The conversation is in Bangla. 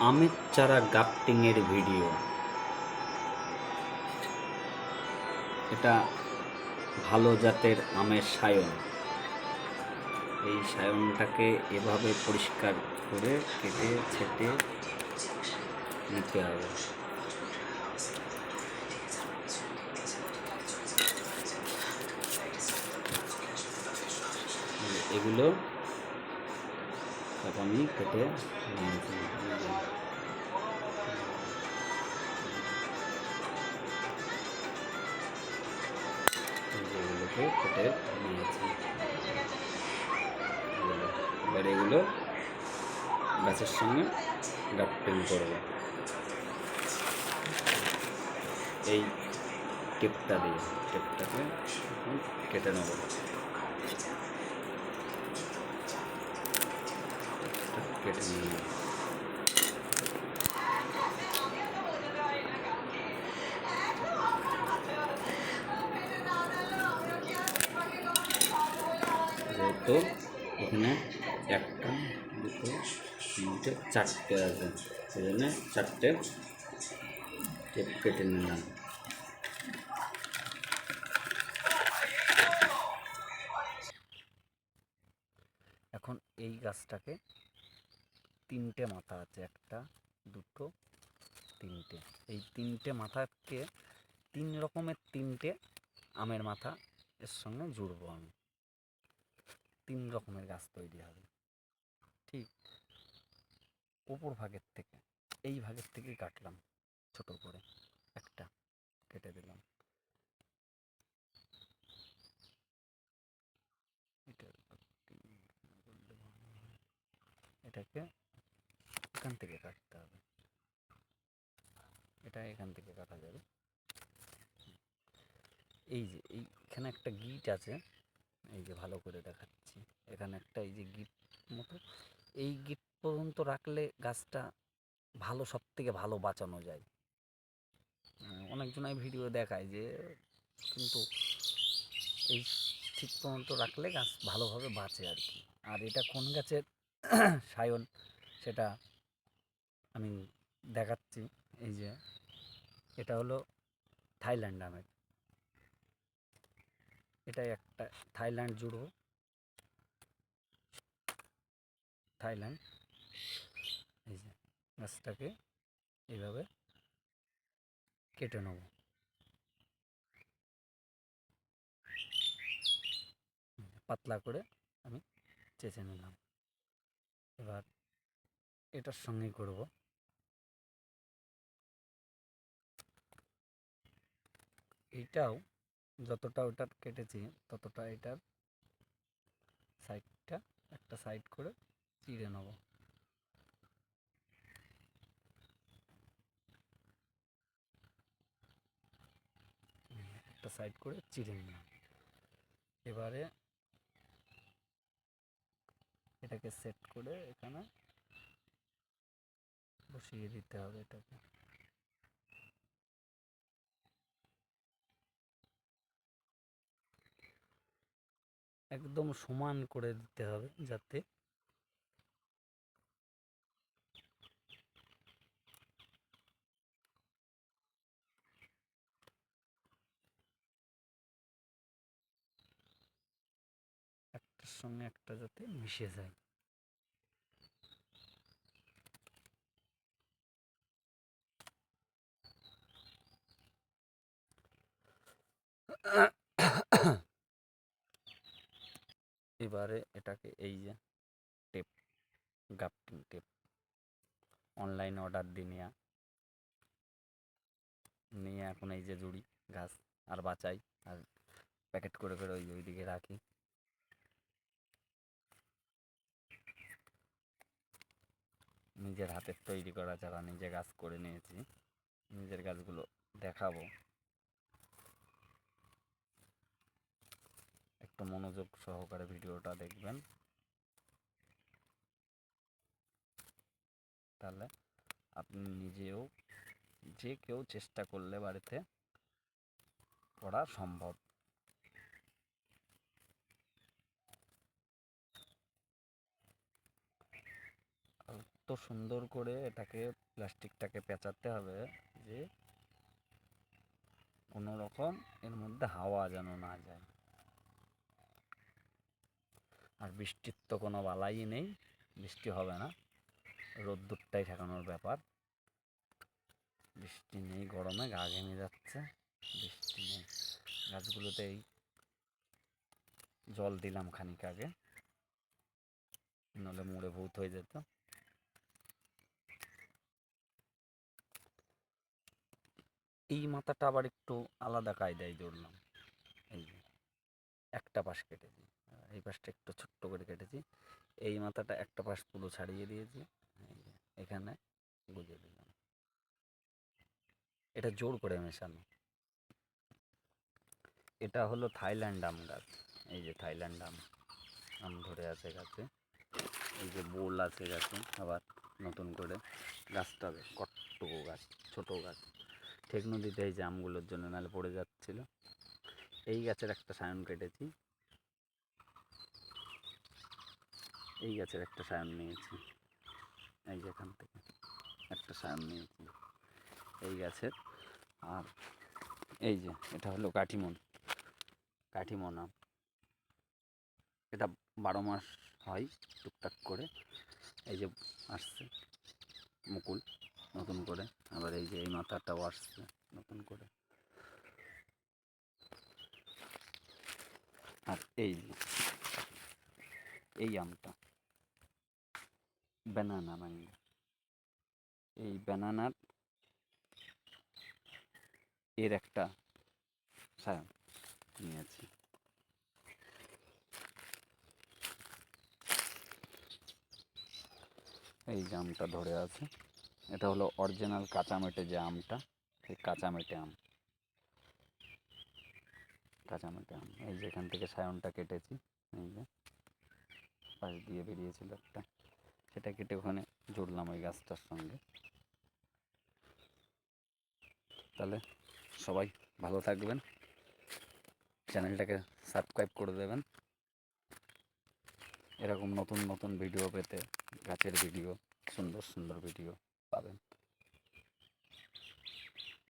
আমের চারা গাফটিংয়ের ভিডিও। এটা ভালো জাতের আমের সায়ন। এই সায়নটাকে এভাবে পরিষ্কার করে কেটে, ছেটে নিতে হবে। এগুলো সব আমি কেটে এগুলোকে কেটে নিয়েছি। এবার এগুলো গাছের সঙ্গে গাপ্টিং করব। এই টেপটা দিয়ে, টেপটাকে কেটে নেব। নিয়ে যেহেতু এখানে একটা, দুটো, তিনটে, চারটে আছে। জন্য চারটে টেপ কেটে নিলাম। এখন এই গাছটাকে তিনটে মাথা আছে একটা দুটো তিনটে এই তিনটে মাথাকে তিন রকমের তিনটে আমের মাথা এর সঙ্গে জুড়বো আমি তিন রকমের গাছ তৈরি হবে ঠিক ওপর ভাগের থেকে এই ভাগের থেকে কাটলাম ছোট করে একটা কেটে দিলাম হয়। এটাকে এখান থেকে কাটতে হবে। এটা এখান থেকে কাটা যাবে। এই যে এইখানে একটা গিট আছে। এই যে ভালো করে দেখাচ্ছি। এখানে একটা এই যে গিট মতো। এই গিট পর্যন্ত রাখলে গাছটা ভালো সব থেকে ভালো বাঁচানো যায়। অনেকজনাই ভিডিও দেখায় যে কিন্তু এই ঠিক পর্যন্ত রাখলে গাছ ভালোভাবে বাঁচে আর কি। আর এটা কোন গাছের সায়ন, সেটা আমি দেখাচ্ছি, এই যে, এটা হলো থাইল্যান্ড আমের এটা একটা থাইল্যান্ড জুড়ো। থাইল্যান্ড, এই যে, গাছটাকে এইভাবে কেটে নেব। পাতলা করে আমি চেঁচে নিলাম। এবার এটার সঙ্গেই করব। এইটাও যতটা ওটার কেটেছি, ততটা এটার সাইডটা একটা সাইড করে চিড়ে নেব। একটা সাইড করে চিড়ে নিলাম। এবারে এটাকে সেট করে এখানে বসিয়ে দিতে হবে এটাকে। একদম সমান করে দিতে হবে যাতে একটার সঙ্গে একটা যাতে মিশে যায়। এবারে এটাকে এই যে টেপ গাপ্টিং টেপ। অনলাইন অর্ডার দিয়ে নেওয়া নিয়ে এখন এই যে জুড়ি গাছ আর বাঁচাই। আর প্যাকেট করে করে ওই ওইদিকে রাখি। নিজের হাতের তৈরি করা, যারা নিজে গাছ করে নিয়েছি, নিজের গাছগুলো দেখাবো। একটু মনোযোগ সহকারে ভিডিওটা দেখবেন। তাহলে আপনি নিজেও যে কেউ চেষ্টা করলে বাড়িতে করা সম্ভব। এত সুন্দর করে এটাকে, প্লাস্টিকটাকে পেঁচাতে হবে যে কোনো রকম এর মধ্যে হাওয়া যেন না যায়। আর বৃষ্টির তো কোনো বালাই নেই, বৃষ্টি হবে না। রোদ্দুরটাই ঠেকানোর ব্যাপার। বৃষ্টি নেই গরমে, গা ঘেমে যাচ্ছে। বৃষ্টি নেই। গাছগুলোতেই জল দিলাম খানিক আগে নাহলে মুড়ে ভূত হয়ে যেত। এই মাথাটা আবার একটু আলাদা কায়দায় জড়লাম। এই একটা পাশ কেটেছি আর এই পাশটা একটু ছোট্ট করে কেটেছি। এই মাথাটা একটা পাশ পুরো ছাড়িয়ে দিয়েছি। এখানে গুজে দিলাম। এটা জোর করে মেশানো। এটা হলো থাইল্যান্ড আম গাছ। এই যে থাইল্যান্ড আম আম ধরে আছে গাছে। এই যে বোল আছে গাছে, আবার নতুন করে গাছটা কট্টুকু গাছ, ছোট গাছ। ঠেকনো দিতে এই যে আমগুলোর জন্য নাহলে পড়ে যাচ্ছিল। এই গাছের একটা সায়ন কেটেছি। এই গাছের একটা সায়ন নিয়েছি। এই যে এখান থেকে একটা সায়ন নিয়েছি। এই গাছের। আর এই যে, এটা হলো কাঠিমন। কাঠিমন। আম এটা বারো মাস হয় টুকটাক করে। এই যে আসছে মুকুল নতুন করে। আবার এই যে এই মাথাটাও আসছে নতুন করে। আর এই যে, এই আমটা। ব্যানানা ম্যাঙ্গো এই ব্যানানার এর একটা সায়ন নিয়েছি এই যে আমটা ধরে আছে, এটা হলো অরিজিনাল কাঁচা মেটে যে আমটা, সেই কাঁচা মেটে আম। কাঁচা মেটে আম। এই যে এখান থেকে সায়নটা কেটেছি, এই যে। পাশ দিয়ে বেরিয়েছিল একটা। সেটা কেটে ওখানে জুড়লাম ওই গাছটার সঙ্গে। তাহলে সবাই ভালো থাকবেন। চ্যানেলটাকে সাবস্ক্রাইব করে দেবেন। এরকম নতুন নতুন ভিডিও পেতে গাছের ভিডিও, সুন্দর সুন্দর ভিডিও পাবেন।